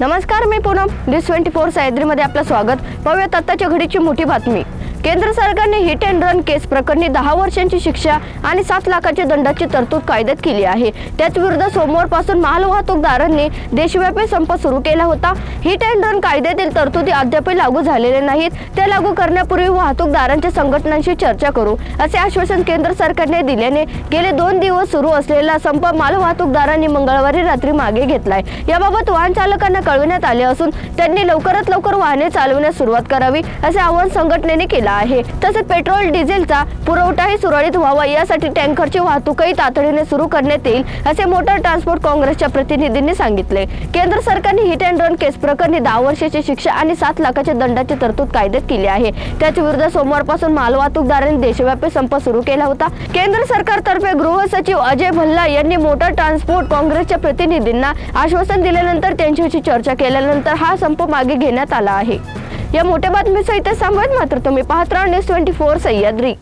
नमस्कार मी Poonam. News twenty four सह्याद्रीमध्ये आपलं स्वागत. पाहूयात आत्ताच्या घडीची मोठी बातमी. केंद्र सरकारने हिट अँड रन केस प्रकरणी दहा वर्षांची शिक्षा आणि सात लाखाच्या दंडाची तरतूद कायद्यात केली आहे. त्याच विरुद्ध सोमवारपासून मालवाहतूकदारांनी देशव्यापी संप सुरू केला होता. हिट अँड रन कायद्यातील तरतुदी अद्याप लागू झालेल्या नाहीत. त्या लागू करण्यापूर्वी वाहतूकदारांच्या संघटनांशी चर्चा करू असे आश्वासन केंद्र सरकारने दिल्याने गेले दोन दिवस सुरू असलेला संप मालवाहतूकदारांनी मंगळवारी रात्री मागे घेतलाय. याबाबत वाहन चालकांना कळविण्यात आले असून त्यांनी लवकरात लवकर वाहने चालवण्यास सुरुवात करावी असे आवाहन संघटनेने केलं आहे. तसेच पेट्रोल डिझेलचा पुरवठाही सुरळीत व्हावा यासाठी टँकरची वाहतूकही तातडीने सुरू करण्यात येईल असे मोटार ट्रान्सपोर्ट काँग्रेसच्या प्रतिनिधींनी सांगितले. केंद्र सरकारने हिट अँड रन केस प्रकरणी दहा वर्षाची शिक्षा आणि सात लाखाच्या दंडाची तरतूद कायद्यात केली आहे. त्याच विरुद्ध सोमवारपासून मालवाहतूकदारांनी देशव्यापी संप सुरू केला होता. केंद्र सरकारतर्फे गृह सचिव अजय भल्ला यांनी मोटार ट्रान्सपोर्ट काँग्रेसच्या प्रतिनिधींना आश्वासन दिल्यानंतर त्यांच्याशी चर्चा केल्यानंतर हा संप मागे घेण्यात आला आहे. या मोठ्या बातमीसहित सांगत मात्र तुम्ही पाहत राहा न्यूज ट्वेंटी फोर सह्याद्री.